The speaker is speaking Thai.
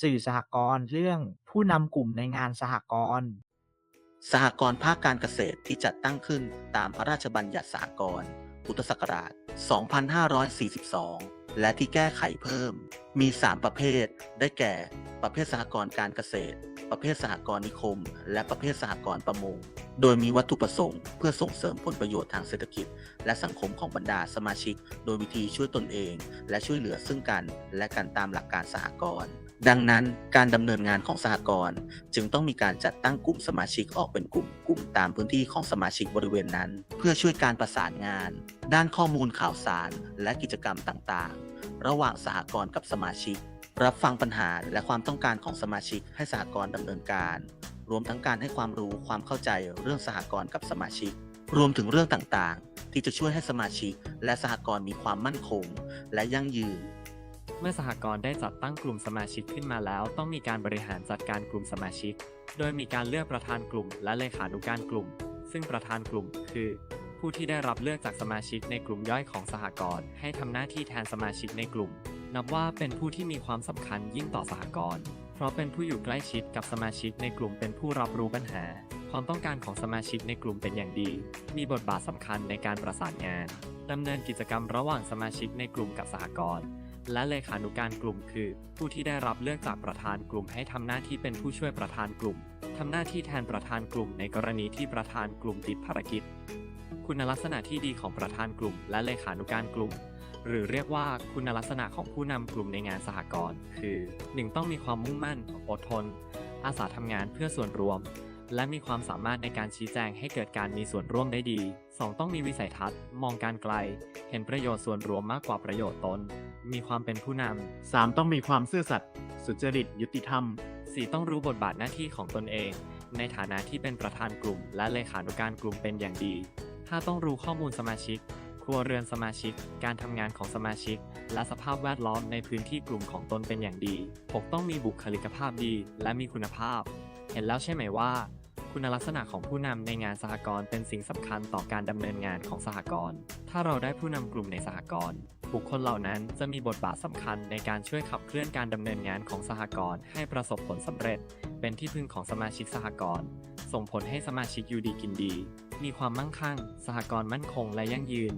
สื่อสหกรณ์เรื่องผู้นำกลุ่มในงานสหกรณ์สหกรณ์ภาคการเกษตรที่จัดตั้งขึ้นตามพระราชบัญญัติสหกรณ์พุทธศักราช 2542 และที่แก้ไขเพิ่ม มี 3 ประเภท ได้แก่ ประเภทสหกรณ์การเกษตร ประเภทสหกรณ์นิคม และประเภทสหกรณ์ประมง โดยมีวัตถุประสงค์เพื่อส่งเสริมผลประโยชน์ทางเศรษฐกิจ และสังคมของบรรดาสมาชิก โดยวิธีช่วยตนเอง และช่วยเหลือซึ่งกันและกันตามหลักการสหกรณ์ดังนั้นการดำเนินงานของสหกรณ์จึงต้องมีการจัดตั้งกลุ่มสมาชิกออกเป็นกลุ่มกลุ่มตามพื้นที่ของสมาชิกบริเวณนั้น เพื่อช่วยการประสานงาน ด้านข้อมูลข่าวสารและกิจกรรมต่างๆ ระหว่างสหกรณ์กับสมาชิก รับฟังปัญหาและความต้องการของสมาชิกให้สหกรณ์ดำเนินการ รวมทั้งการให้ความรู้ความเข้าใจเรื่องสหกรณ์กับสมาชิก รวมถึงเรื่องต่างๆ ที่จะช่วยให้สมาชิก และสหกรณ์มีความมั่นคง และยั่งยืน เมื่อสหกรณ์ได้จัดตั้งกลุ่มสมาชิกขึ้นมาแล้ว ต้องมีการบริหารจัดการกลุ่มสมาชิก โดยมีการเลือกประธานกลุ่ม และเลขานุการกลุ่ม ซึ่งประธานกลุ่มคือผู้ที่ได้รับเลือกจากสมาชิกในกลุ่มย่อยของสหกรณ์ให้ทำหน้าที่แทนสมาชิกในกลุ่ม นับว่าเป็นผู้ที่มีความสำคัญยิ่งต่อสหกรณ์ ราะเป็นผู้อยู่ใกล้ชิดกับสมาชิกในกลุ่มเป็นผู้รับรู้ปัญหา ความต้องการของสมาชิกในกลุ่มเป็นอย่างดี มีบทบาทสำคัญในการประสานงานดำเนินกิจกรรมระหว่างสมาชิกในกลุ่มกับสหกรณ์และเลขานุการกลุ่มคือ ผู้ที่ได้รับเลือกจากประธานกลุ่มให้ทำหน้าที่เป็นผู้ช่วยประธานกลุ่มทำหน้าที่แทนประธานกลุ่มในกรณีที่ประธานกลุ่มติดภารกิจ คุณลักษณะที่ดีของประธานกลุ่ม และเลขานุการกลุ่ม หรือเรียกว่าคุณลักษณะของผู้นำกลุ่มในงานสหกรณ์คือ 1. ต้องมีความมุ่งมั่น อดทน อาสาทำงานเพื่อส่วนรวม และมีความสามารถในการชี้แจงให้เกิดการมีส่วนร่วมได้ดี 2. ต้องมีวิสัยทัศน์ มองการไกล เห็นประโยชน์ส่วนรวมมากกว่าประโยชน์ตน มีความเป็นผู้นำ 3. ต้องมีความซื่อสัตย์สุจริตยุติธรรม 4. ต้องรู้บทบาทหน้าที่ของตนเอง ในฐานะที่เป็นประธานกลุ่ม และเลขานุการกลุ่มเป็นอย่างดี 5. ต้องรู้ข้อมูลสมาชิก ครัวเรือนสมาชิก การทำงานของสมาชิก และสภาพแวดล้อมในพื้นที่กลุ่มของตนเป็นอย่างดี 6. ต้องมีบุคลิกภาพดี และมีคุณภาพ เห็นแล้วใช่ไหมว่า คุณลักษณะของผู้นำในงานสหกรณ์เป็นสิ่งสำคัญต่อการดำเนินงานของสหกรณ์ ถ้าเราได้ผู้นำกลุ่มในสหกรณ์บุคคลเหล่านั้นจะมีบทบาทสำคัญในการช่วยขับเคลื่อนการดำเนินงานของสหกรณ์ให้ประสบผลสำเร็จ เป็นที่พึ่งของสมาชิกสหกรณ์ ส่งผลให้สมาชิกยูดีกินดี มีความมั่งคั่ง สหกรณ์มั่นคงและยั่งยืน